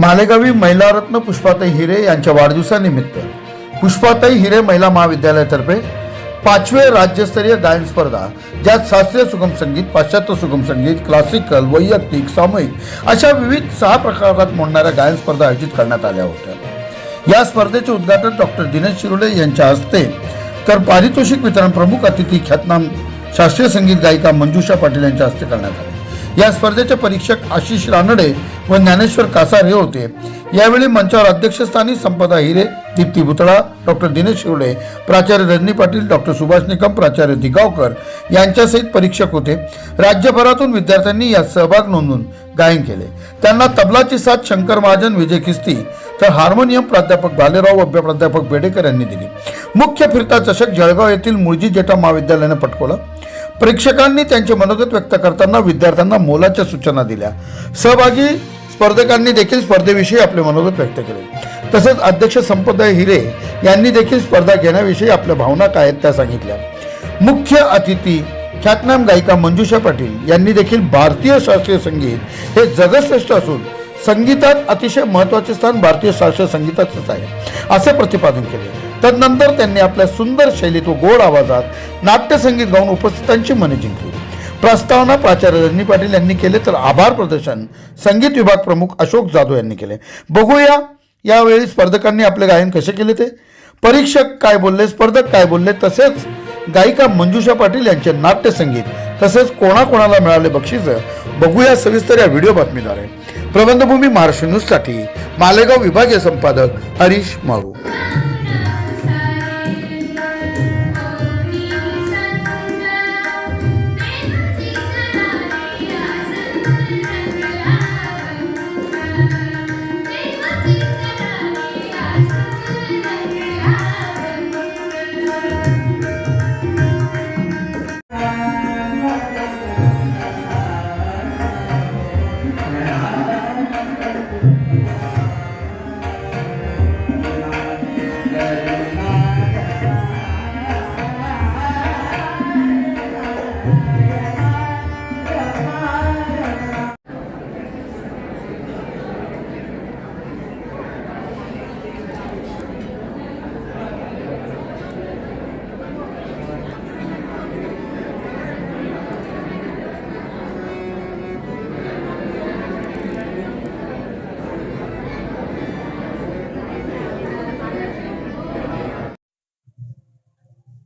मालेगावी महिलारत्न पुष्पाताई हिरे यांच्या वाढदिवसानिमित्त. पुष्पाताई हिरे महिला महाविद्यालयातर्फे पाचवे राज्यस्तरीय गायन स्पर्धा ज्यात शास्त्रीय सुगम संगीत पाश्चात्य सुगम संगीत क्लासिकल वैयक्तिक सामूहिक अशा विविध सहा प्रकारात मोडणाऱ्या गायन स्पर्धा आयोजित करण्यात आल्या होत्या. या स्पर्धेचे उद्घाटन डॉक्टर दिनेश शिरोले यांच्या हस्ते तर पारितोषिक वितरण प्रमुख अतिथी ख्यातनाम शास्त्रीय संगीत गायिका मंजुषा पाटील यांच्या हस्ते करण्यात आले. या स्पर्धेचे परीक्षक आशिष रानडे व ज्ञानेश्वर कासार हे होते. यावेळी मंचावर अध्यक्षस्थानी संपदा हिरे दीप्ती भुतळा डॉक्टर दिनेश शिवले प्राचार्य रजनी पाटील डॉक्टर सुभाष निकम प्राचार्य दिगावकर यांच्यासहित परीक्षक होते. राज्यभरातून विद्यार्थ्यांनी यात सहभाग नोंदवून गायन केले. त्यांना तबलाची साथ शंकर महाजन विजय खिस्ती तर हार्मोनियम प्राध्यापक भालेराव अभ्य प्राध्यापक बेडेकर यांनी दिली. मुख्य फिरता चषक जळगाव येथील मुळजी जेठा महाविद्यालयाने पटकवला. प्रेक्षकांनी त्यांचे मनोगत व्यक्त करताना विद्यार्थ्यांना मोलाच्या सूचना दिल्या. सहभागी स्पर्धकांनी देखील स्पर्धेविषयी आपले मनोगत व्यक्त केले. तसेच अध्यक्ष संपदा हिरे यांनी देखील स्पर्धा घेण्याविषयी आपल्या भावना काय आहेत त्या सांगितल्या. मुख्य अतिथी ख्यातनाम गायिका मंजुषा पाटील यांनी देखील भारतीय शास्त्रीय संगीत हे जगश्रेष्ठ असून संगीतात अतिशय महत्त्वाचे स्थान भारतीय शास्त्रीय संगीताचंच आहे असे प्रतिपादन केले. तदनंतर त्यांनी आपल्या सुंदर शैलीत व गोड आवाजात नाट्यसंगीत गाऊन उपस्थितांची मने जिंकली. प्रस्तावना प्राचार्य रजनी पाटील यांनी केले तर आभार प्रदर्शन संगीत विभाग प्रमुख अशोक जाधव यांनी केले. बघूया यावेळी स्पर्धकांनी आपले गायन कसे केले ते? परीक्षक काय बोलले स्पर्धक काय बोलले तसेच गायिका मंजुषा पाटील यांचे नाट्यसंगीत तसेच कोणाकोणाला मिळाले बक्षीस बघूया सविस्तर या व्हिडिओ बातमीद्वारे. प्रबंधभूमी महाराष्ट्र न्यूजसाठी मालेगाव विभागीय संपादक हरीश मारू.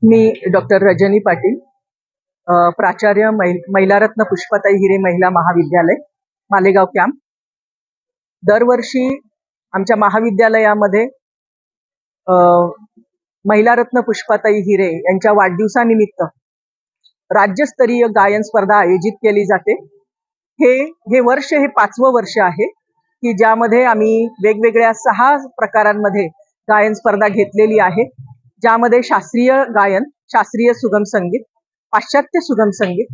मी डॉक्टर रजनी पाटील प्राचार्य महिलारत्न पुष्पताई हिरे महिला महाविद्यालय मालेगाव कॅम्प. दरवर्षी आमच्या महाविद्यालयामध्ये महिलारत्न पुष्पाताई हिरे यांच्या वाढदिवसानिमित्त राज्यस्तरीय गायन स्पर्धा आयोजित केली जाते. हे हे वर्ष हे पाचवं वर्ष आहे की ज्यामध्ये आम्ही वेगवेगळ्या सहा प्रकारांमध्ये गायन स्पर्धा घेतलेली आहे. ज्यामध्ये शास्त्रीय गायन शास्त्रीय सुगम संगीत पाश्चात्य सुगम संगीत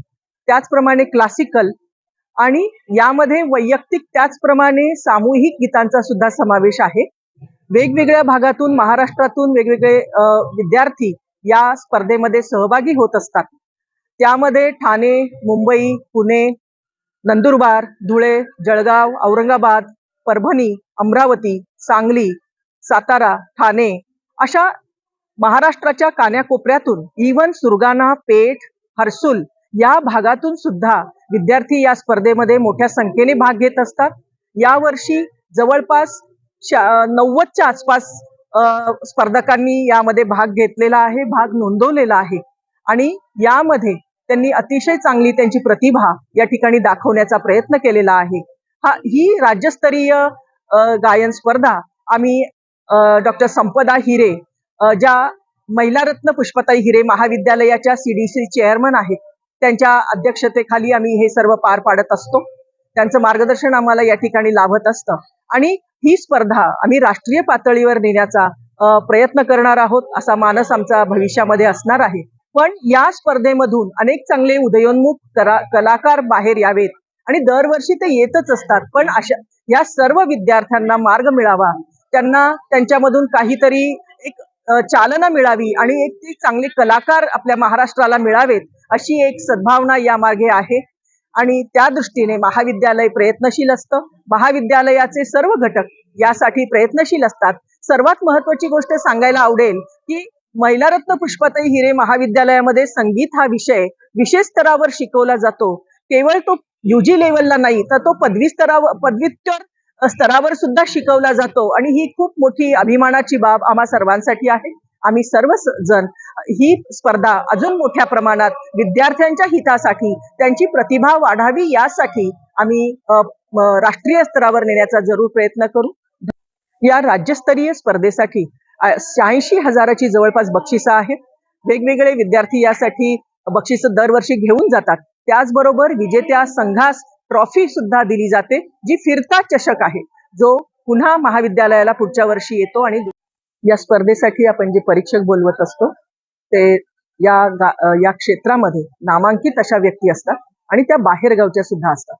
त्याचप्रमाणे क्लासिकल आणि यामध्ये वैयक्तिक त्याचप्रमाणे सामूहिक गीतांचा सुद्धा समावेश आहे. वेगवेगळ्या भागातून महाराष्ट्रातून वेगवेगळे विद्यार्थी या स्पर्धेमध्ये सहभागी होत असतात. त्यामध्ये ठाणे मुंबई पुणे नंदुरबार धुळे जळगाव औरंगाबाद परभणी अमरावती सांगली सातारा ठाणे अशा महाराष्ट्राच्या कान्याकोपऱ्यातून इवन सुरगाणा पेठ हर्सुल या भागातून सुद्धा विद्यार्थी या स्पर्धेमध्ये मोठ्या संख्येने भाग घेत असतात. यावर्षी जवळपास नव्वदच्या आसपास स्पर्धकांनी यामध्ये भाग घेतलेला आहे भाग नोंदवलेला आहे. आणि यामध्ये त्यांनी अतिशय चांगली त्यांची प्रतिभा या ठिकाणी दाखवण्याचा प्रयत्न केलेला आहे. हा ही राज्यस्तरीय गायन स्पर्धा आम्ही डॉक्टर संपदा हिरे ज्या महिलारत्न पुष्पताई हिरे महाविद्यालयाच्या सीडीसी चेअरमन आहेत. त्यांच्या अध्यक्षतेखाली आम्ही हे सर्व पार पाडत असतो. त्यांचं मार्गदर्शन आम्हाला या ठिकाणी लाभत असतं. आणि ही स्पर्धा आम्ही राष्ट्रीय पातळीवर नेण्याचा प्रयत्न करणार आहोत असा मानस आमचा भविष्यामध्ये असणार आहे. पण या स्पर्धेमधून अनेक चांगले उदयोन्मुख करा- कलाकार बाहेर यावेत आणि दरवर्षी ते येतच असतात. पण अशा या सर्व विद्यार्थ्यांना मार्ग मिळावा. त्यांना त्यांच्यामधून काहीतरी चालना मिळावी आणि एक ते चांगले कलाकार आपल्या महाराष्ट्राला मिळावेत अशी एक सद्भावना या मागे आहे. आणि त्या दृष्टीने महाविद्यालय प्रयत्नशील असतं. महाविद्यालयाचे सर्व घटक यासाठी प्रयत्नशील असतात. सर्वात महत्वाची गोष्ट सांगायला आवडेल की महिलारत्न पुष्पाताई हिरे महाविद्यालयामध्ये संगीत हा विषय विशेष स्तरावर शिकवला जातो. केवळ तो युजी लेवलला नाही तर तो पदवी स्तरावर पदव्युत्तर स्तरावर सुद्धा शिकवला जातो. आणि ही खूप मोठी अभिमानाची बाब आम्हा सर्वांसाठी आहे. आम्ही सर्व स- जण ही स्पर्धा अजून मोठ्या प्रमाणात विद्यार्थ्यांच्या हितासाठी त्यांची प्रतिभा वाढावी यासाठी आम्ही राष्ट्रीय स्तरावर नेण्याचा जरूर प्रयत्न करू. या राज्यस्तरीय स्पर्धेसाठी शहाऐंशी हजाराची जवळपास बक्षिसं आहेत. वेगवेगळे विद्यार्थी यासाठी बक्षिसं दरवर्षी घेऊन जातात. त्याचबरोबर विजेत्या संघास ट्रॉफी सुद्धा दिली जाते जी फिरता चषक आहे. जो पुन्हा महाविद्यालयाला पुढच्या वर्षी येतो आणि या स्पर्धेसाठी आपण जे परीक्षक बोलवत असतो ते या या क्षेत्रामध्ये नामांकित अशा व्यक्ती असतात आणि त्या बाहेरगावच्या सुद्धा असतात.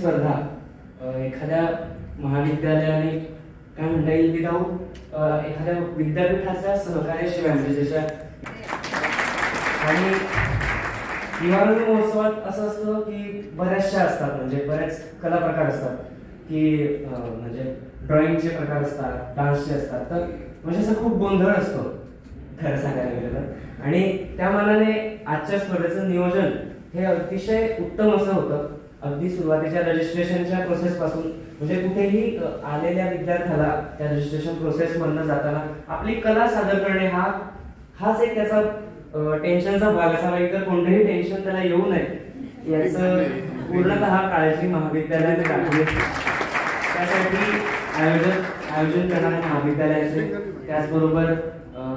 स्पर्धा एखाद्या महाविद्यालयाने काय म्हणता येईल विदाऊट एखाद्या विद्यापीठाच्या सहकार्याशिवाय म्हणजे जशा आणि निवारण महोत्सवात असं असतं की बऱ्याचशा असतात म्हणजे बऱ्याच कला प्रकार असतात की म्हणजे ड्रॉइंगचे प्रकार असतात डान्सचे असतात तर म्हणजे असं खूप गोंधळ असतो खरं सांगायला गेलं तर. आणि त्या मानाने आजच्या स्पर्धेचं नियोजन हे अतिशय उत्तम असं होतं. अगदी सुरुवातीच्या रजिस्ट्रेशनच्या प्रोसेस पासून म्हणजे कुठेही आलेल्या विद्यार्थ्याला त्या रजिस्ट्रेशन प्रोसेस मधनं जाताना आपली कला सादर करणे हा हाच एक त्याचा टेन्शनचा भाग असावा. इतर कोणतंही टेन्शन त्याला येऊ नये. याचं पूर्णतः काळजी महाविद्यालयाने दाखवली त्यासाठी आयोजन आयोजन करणारे महाविद्यालयाचे त्याचबरोबर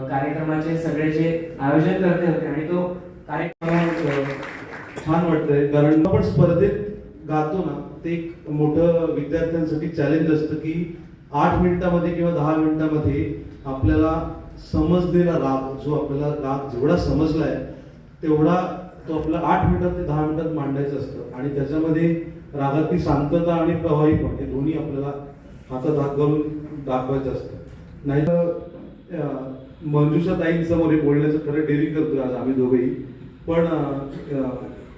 कार्यक्रमाचे सगळे जे आयोजन करते होते आणि तो कार्यक्रम छान वाटतंय. कारण आपण स्पर्धेत गातो ना ते एक मोठं विद्यार्थ्यांसाठी चॅलेंज असतं की आठ मिनिटामध्ये किंवा दहा मिनिटामध्ये आपल्याला समजलेला राग जो आपल्याला राग जेवढा समजलाय तेवढा तो आपला आठ मिनिटात ते दहा मिनिटात मांडायचं असतं. आणि त्याच्यामध्ये रागातली शांतता आणि प्रभावीपण हे दोन्ही आपल्याला हातात हात घालून दाखवायचं असतं. नाही तर मंजुषा ताईंसमोर हे बोलण्याचं खरं डेअरिंग करतोय आज आम्ही दोघेही. पण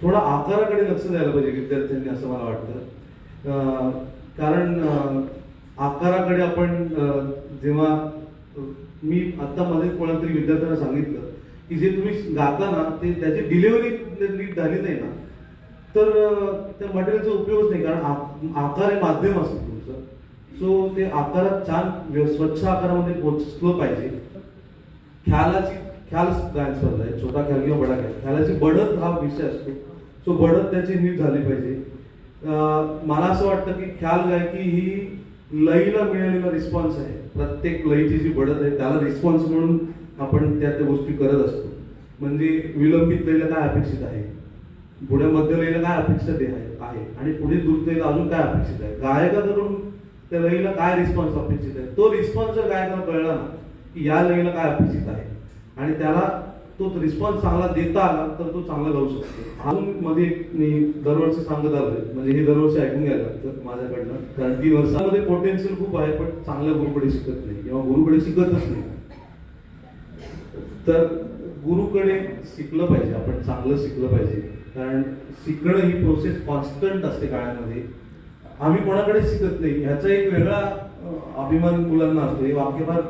थोडा आकाराकडे लक्ष द्यायला पाहिजे विद्यार्थ्यांनी असं मला वाटतं. कारण आकाराकडे आपण जेव्हा मी आत्ता मध्ये कोणातरी तरी विद्यार्थ्यांना सांगितलं की जे तुम्ही गाताना ते त्याची डिलिव्हरी नीट झाली नाही ना तर त्या मटेरियलचा उपयोगच नाही कारण आकार हे माध्यम असतं तुमचं. सो ते आकारात छान स्वच्छ आकारामध्ये पोचलं पाहिजे. ख्यालाची ख्याल गायन आहे छोटा ख्याल किंवा बडा ख्याल. ख्यालाची बढत हा विषय असतो. सो बढत त्याची नीट झाली पाहिजे. मला असं वाटतं की ख्याल गायकी ही लईला मिळालेला रिस्पॉन्स आहे. प्रत्येक लईची जी बढत आहे त्याला रिस्पॉन्स म्हणून आपण त्या त्या गोष्टी करत असतो. म्हणजे विलंबित लईला काय अपेक्षित आहे? पुढे मध्य लईला काय अपेक्षित आहे? आहे. आणि पुढे द्रुत लईला अजून काय अपेक्षित आहे? गायकाकडून त्या लईला काय रिस्पॉन्स अपेक्षित आहे? तो रिस्पॉन्स जर गायकाला कळला ना की या लईला काय अपेक्षित आहे? आणि त्याला तो रिस्पॉन्स चांगला देता आला तर तो चांगला गाऊ शकतो. अजून मध्ये मी दरवर्षी सांगत आलोय म्हणजे हे दरवर्षी ऐकून घ्यायला तर माझ्याकडनं. कारण तीन वर्षामध्ये पोटेन्शियल खूप आहे पण चांगल्या गुरुकडे शिकत नाही. किंवा गुरुकडे शिकतच नाही. तर गुरुकडे शिकलं पाहिजे आपण चांगलं शिकलं पाहिजे. कारण शिकणं ही प्रोसेस कॉन्स्टंट असते काळामध्ये. आम्ही कोणाकडे शिकत नाही. ह्याचा एक वेगळा अभिमान मुलांना असतो. हे वाक्य फार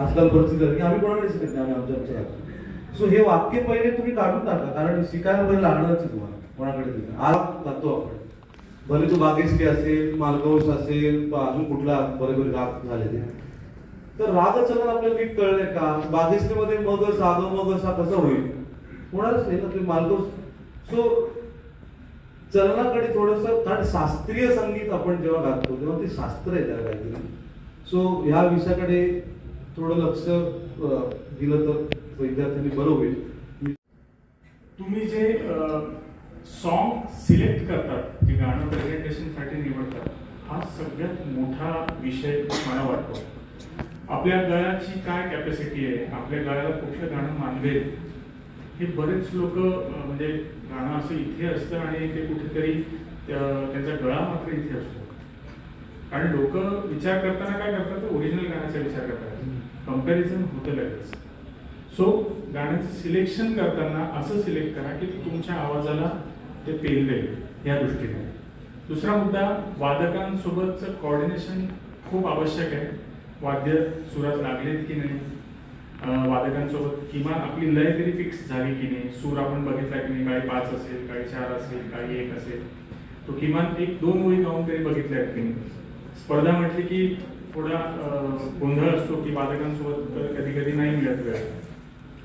आजकाल परिस्थिती झाली की आम्ही कोणाकडे शिकत नाही आम्ही आमच्या विचारात सो हे वाक्य पहिले तुम्ही काढून टाका कारण शिकायला पहिले लागणारच तुम्हाला कोणाकडे शिकायला. आज जातो आपण. भले तो बागेश्री असेल मालकवंश असेल अजून कुठला बरे बरे राग झाले ते. तर राग चलन आपल्याला नीट कळलंय का? बागेश्रीमध्ये मग साग मग असा कसं होईल? होणारच नाही ना तुम्ही मालकवंश. सो चलनाकडे थोडस कारण शास्त्रीय संगीत आपण जेव्हा गातो तेव्हा ते शास्त्र आहे त्याला काहीतरी. सो ह्या विषयाकडे थोडं लक्ष दिलं तर विद्यार्थ्यांनी बरं होईल. तुम्ही जे सॉन्ग सिलेक्ट करतात जे गाणं प्रेझेंटेशनसाठी निवडतात हा सगळ्यात मोठा विषय मला वाटतो. आपल्या गळ्याची काय कॅपॅसिटी आहे? आपल्या गळ्याला कुठलं गाणं मानवेल हे बरेच लोक म्हणजे गाणं असं इथे असतं आणि ते कुठेतरी त्यांचा गळा मात्र इथे असतो. कारण लोक विचार करताना काय करतात? ओरिजिनल गाण्याचा विचार करतात. कंपॅरिझन होतं लगेच. सो गाण्याचं सिलेक्शन करताना असं सिलेक्ट करा की तुमच्या आवाजाला ते पेलवेल या दृष्टीने. दुसरा मुद्दा वादकांसोबतचं कॉर्डिनेशन खूप आवश्यक आहे. वाद्य सुरात लागलेत की नाही? वादकांसोबत किमान आपली लय तरी फिक्स झाली की नाही? सूर आपण बघितला की नाही? काही पाच असेल काही चार असेल काही एक असेल. तो किमान एक दोन ओळी गाऊन तरी बघितल्या आहेत की नाही? स्पर्धा म्हटली की थोडा गोंधळ असतो की वादकांसोबत कधी कधी नाही मिळत वेळ.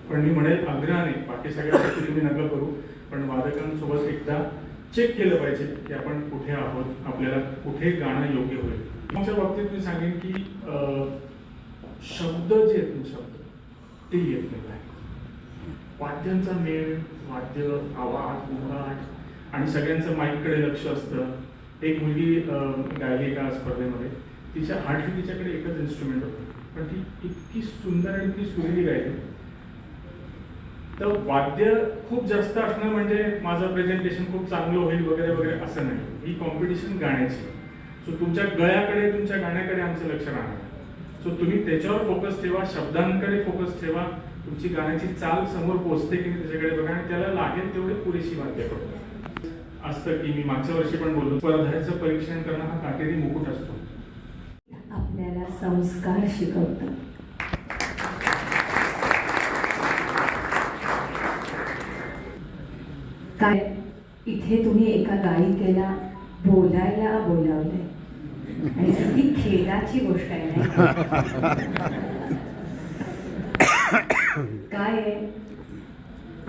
पण मी म्हणेल आग्रहाने बाकी सगळ्या गोष्टी तुम्ही नका करू पण वादकांसोबत एकदा चेक केलं पाहिजे की आपण कुठे आहोत आपल्याला कुठे गाणं योग्य होईल. तुमच्या बाबतीत मी सांगेन की शब्द जे आहेत ना शब्द ते येत नाही वाद्यांचा मेळ वाद्य आवाज मुंगाट आणि सगळ्यांचं माईककडे लक्ष असतं. एक मुलगी गायली एका स्पर्धेमध्ये. तिच्या हार्डली तिच्याकडे एकच इन्स्ट्रुमेंट होतं. पण ती इतकी सुंदर आणि इतकी सुरेली गायली तर वाद्य खूप जास्त असणं म्हणजे माझं प्रेझेंटेशन खूप चांगलं होईल वगैरे वगैरे असं नाही. ही कॉम्पिटिशन गाण्याची. सो तुमच्या गळ्याकडे तुमच्या गाण्याकडे आमचं लक्ष राहणार. सो तुम्ही त्याच्यावर फोकस ठेवा शब्दांकडे फोकस ठेवा. तुमची गाण्याची चाल समोर पोहोचते की नाही त्याच्याकडे बघा आणि त्याला लागेल तेवढे पुरेशी वाद्य करू. असतं की मी मागच्या वर्षी पण बोललो स्पर्धाचं परीक्षण करणं हा काटेरी मुकुट असतो. आपल्याला संस्कार शिकवतं काय? इथे तुम्ही एका गायिकेला बोलायला बोलावलंय. आणि किती खेदाची गोष्ट आहे. नाही काय आहे?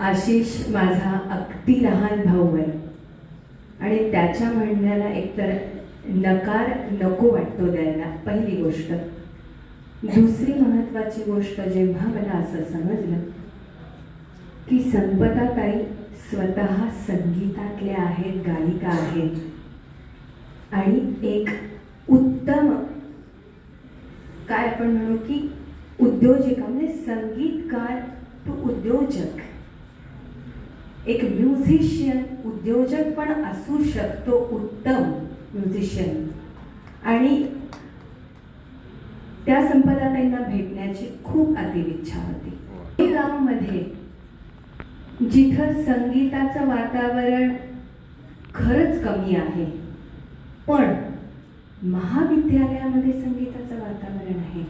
आशिष माझा अगदी लहान भाऊ आहे. आणि त्याच्या म्हणण्याला एकतर नकार नको वाटतो द्यायला पहिली गोष्ट. दुसरी महत्वाची गोष्ट जेव्हा मला असं समजलं की संपदाताई स्वतः संगीतातल्या आहेत गायिका आहेत. आणि एक उत्तम काय आपण म्हणू की उद्योजिका म्हणजे संगीतकार टू उद्योजक. एक म्युझिशियन उद्योजक पण असू शकतो उत्तम. म्युझिशियन आणि त्या संपदाताईंना भेटण्याची खूप अतिव इच्छा होती. गावामध्ये जिथं संगीताचं वातावरण खरंच कमी आहे पण महाविद्यालयामध्ये संगीताचं वातावरण आहे.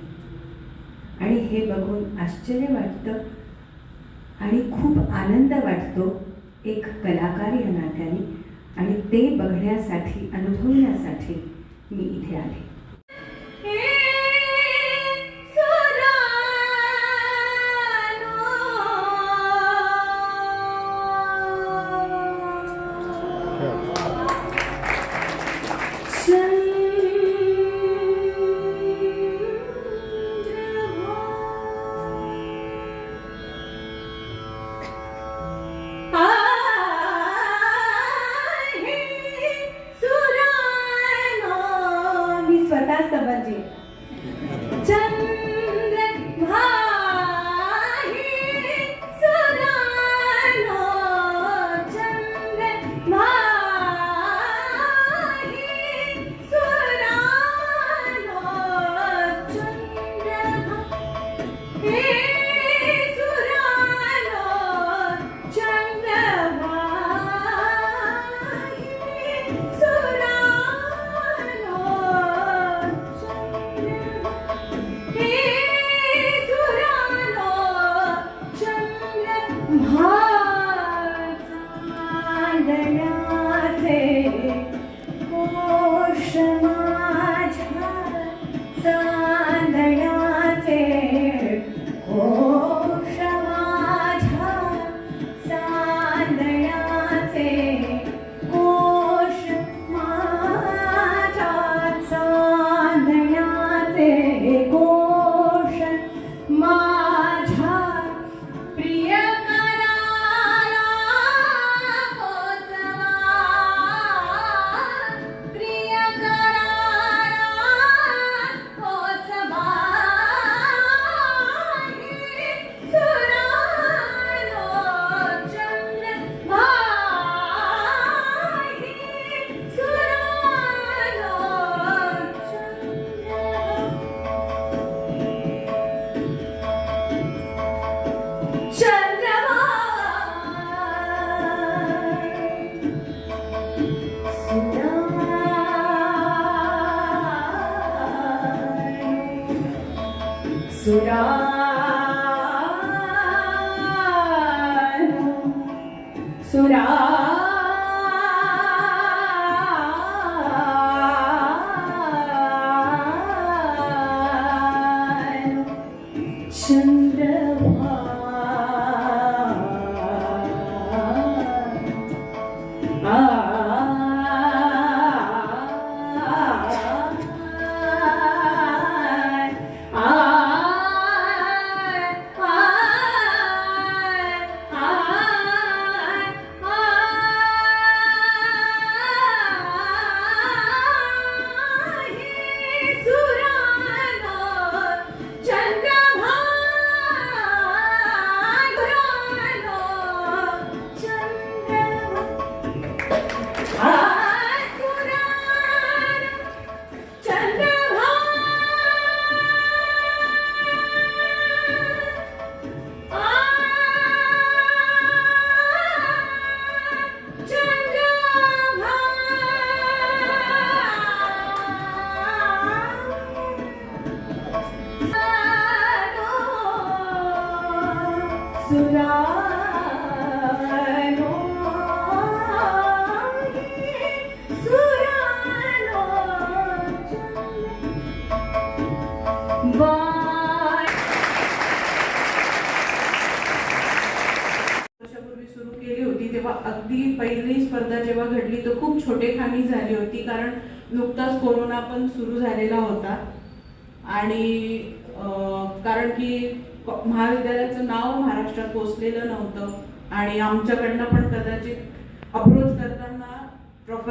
आणि हे बघून आश्चर्य वाटतं आणि खूप आनंद वाटतो एक कलाकार या नात्याने. आणि ते बघण्यासाठी अनुभवण्यासाठी मी इथे आले.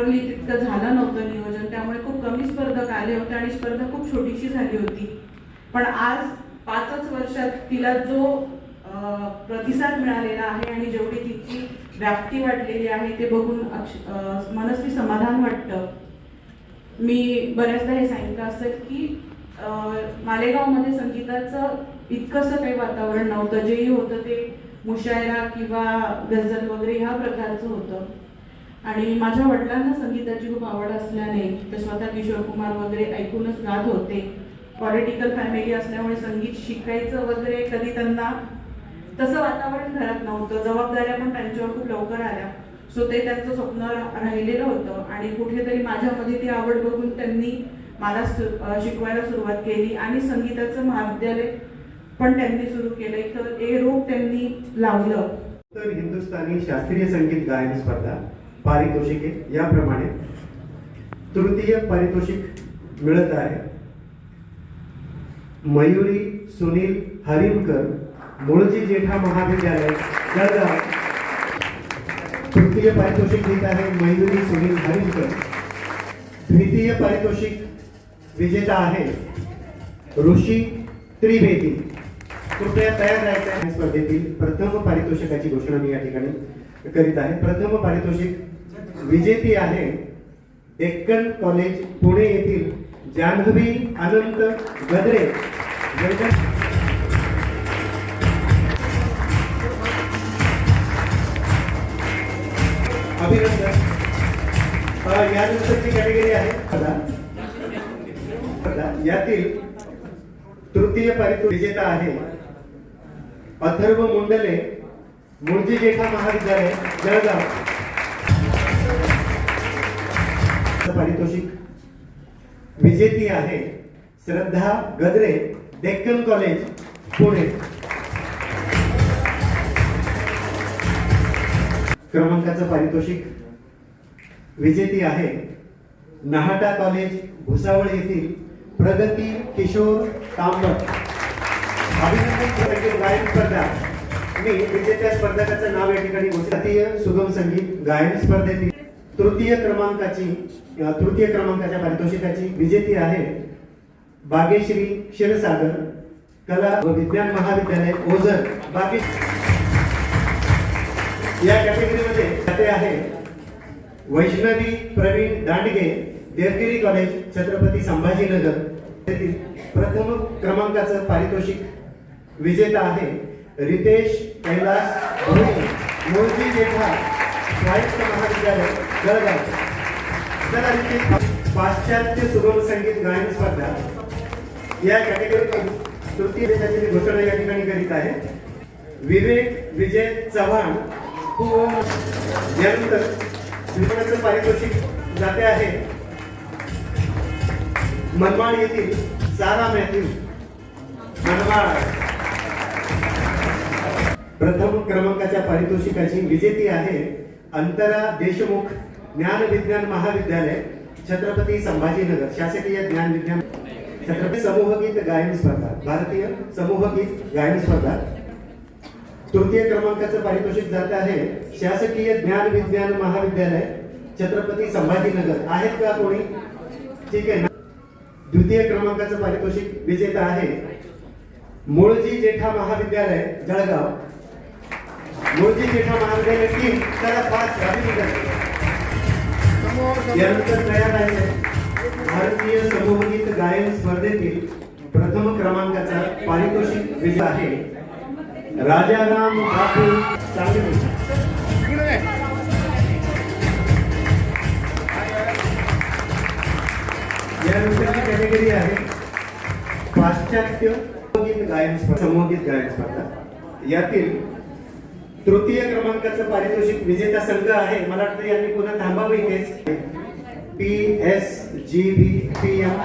प्रॉपरली तितकं झालं नव्हतं नियोजन त्यामुळे खूप कमी स्पर्धक आले होते आणि स्पर्धा खूप छोटीशी झाली होती. पण आज पाचच वर्षात तिला जो प्रतिसाद मिळालेला आहे आणि जेवढी तिची व्याप्ती वाढलेली आहे ते बघून अक्ष मनस्वी समाधान वाटतं. मी बऱ्याचदा हे सांगितलं असेल की मालेगावमध्ये संगीताचं इतकंसं काही वातावरण नव्हतं. जेही होतं ते मुशायरा किंवा गझल वगैरे ह्या प्रकारचं होतं. आणि माझ्या वडिलांना संगीताची खूप आवड असल्याने ते स्वतः किशोर कुमार वगैरे ऐकूनच गात होते. पॉलिटिकल फॅमिली असल्यामुळे संगीत शिकायचं वगैरे कधी त्यांना तसं वातावरण घरात नव्हतं. जबाबदाऱ्या पण त्यांच्यावर खूप लवकर आल्या. सो ते त्यांचं स्वप्न राहिलेलं होतं आणि कुठेतरी माझ्यामध्ये ती आवड बघून त्यांनी मला शिकवायला सुरुवात केली आणि संगीताचं महाविद्यालय पण त्यांनी सुरू केलं तर हे रूप त्यांनी लावलं. तर हिंदुस्थानी शास्त्रीय संगीत गायन स्पर्धा. पारितोषिके याप्रमाणे तृतीय पारितोषिक मिळत आहे. मयुरी सुनील हरिमकर मुळजी जेठा महाविद्यालय जळगाव. तृतीय पारितोषिक देत आहे मयुरी सुनील हरिमकर द्वितीय पारितोषिक विजेता आहे ऋषी त्रिवेदी. कृपया तयार राहायचं स्पर्धेतील प्रथम पारितोषिकाची घोषणा मी या ठिकाणी करीत आहे. प्रथम पारितोषिक विजेती आहे. डेक्कन कॉलेज पुणे येथील जान्हवी अनंत गदरे अभिनंदन. यानंतरची कॅटेगरी आहे यातील तृतीय पारितोषिक विजेता आहे अथर्व मुंडले मुळजी जेठा महाविद्यालय जळगाव. पारितोषिक. विजेती आहे श्रद्धा गदरे डेक्कन कॉलेज पुणे. क्रमांकाचं पारितोषिक. विजेती आहे नाहाटा कॉलेज भुसावळ येथील प्रगती किशोर तांबट. अभिनंदन संगीत गायन स्पर्धा. मी विजेत्या स्पर्धकाचं नाव या ठिकाणी घोषित सुगम संगीत गायन स्पर्धेतील तृतीय क्रमांकाची तृतीय क्रमांकाच्या पारितोषिकाची विजेती आहे बागेश्री क्षीरसागर कला व विज्ञान महाविद्यालय ओझर. बागे या कॅटेगरीमध्ये खाते आहे वैष्णवी प्रवीण दांडगे देवगिरी कॉलेज छत्रपती संभाजीनगर. येथील प्रथम क्रमांकाचं पारितोषिक विजेता आहे रितेश कैलास मोदी मूळजी जेठा स्वायत्त महाविद्यालय. जळगाव चला रितेश पाश्चात्य सुगम संगीत गायन स्पर्धा. या कॅटेगरीतून तृतीय देशाची घोषणा या ठिकाणी करीत आहे. विवेक विजय चव्हाण व यानंतर विमानाचं पारितोषिक जाते आहे. मनमाड येथील सारा मॅथ्यू मनमाड. प्रथम क्रमांकाच्या पारितोषिकाची विजेती आहे अंतरा देशमुख. ज्ञान विज्ञान महाविद्यालय छत्रपती संभाजीनगर शासकीय ज्ञान विज्ञान छत्रपती समूहगीत गायन स्पर्धा भारतीय समूहगीत गायन स्पर्धा. तृतीय क्रमांकाचं पारितोषिक जात आहे शासकीय ज्ञान विज्ञान महाविद्यालय छत्रपती संभाजीनगर. आहेत का कोणी? ठीक आहे ना? द्वितीय क्रमांकाचं पारितोषिक विजेता आहे मूळजी जेठा महाविद्यालय जळगाव. मुळजी जेठा महाविद्यालय तीन चला पाच अभिनंदन यानंतर तयार आहे. भारतीय समूहगीत गायन स्पर्धेतील प्रथम क्रमांकाचा पारितोषिक विजय आहे. राजाराम बापू सांगली यानंतरची कॅटेगरी आहे. पाश्चात्य गायन स्पर्धा. समूहगीत गायन स्पर्धा. यातील तृतीय क्रमांकाचं पारितोषिक विजेता संघ आहे. मला वाटतं यांनी पुन्हा थांबावं इथेच P S G V P M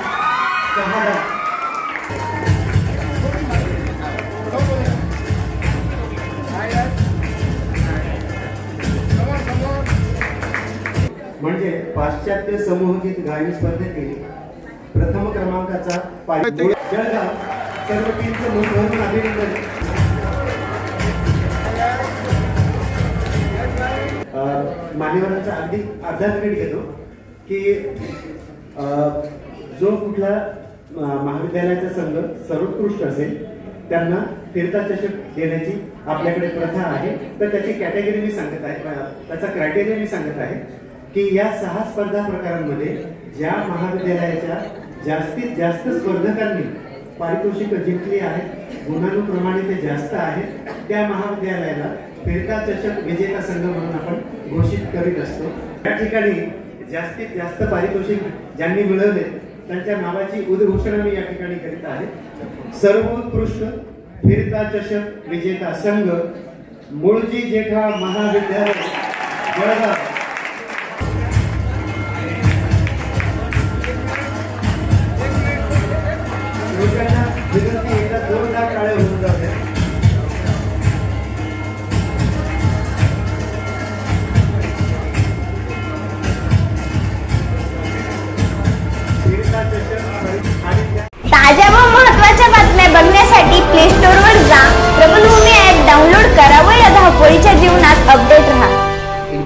म्हणजे पाश्चात्य समूहगीत गायन स्पर्धेतील प्रथम क्रमांकाचा जळगाव सर्व टीमचं अभिनंदन. मान्यवरांचा अगदी अर्धा मिनिट घेतो की जो कुठला महाविद्यालयाचा संघ सर्वोत्कृष्ट असेल त्यांना फिरता चषक देण्याची आपल्याकडे प्रथा आहे. तर त्याची कॅटेगरी मी सांगत आहे त्याचा क्रायटेरिया मी सांगत आहे की या सहा स्पर्धा प्रकारांमध्ये ज्या महाविद्यालयाच्या जास्तीत जास्त स्पर्धकांनी पारितोषिक जिंकली आहेत गुणानुप्रमाणे ते जास्त आहेत त्या महाविद्यालयाला फिरता चषक विजेता संघ म्हणून आपण घोषित करीत असतो. या ठिकाणी जास्तीत जास्त पारितोषिक ज्यांनी मिळवले त्यांच्या नावाची उद्घोषणा मी या ठिकाणी करीत आहे. सर्वोत्कृष्ट फिरता चषक विजेता संघ मुळजी जेठा महाविद्यालय जळगाव.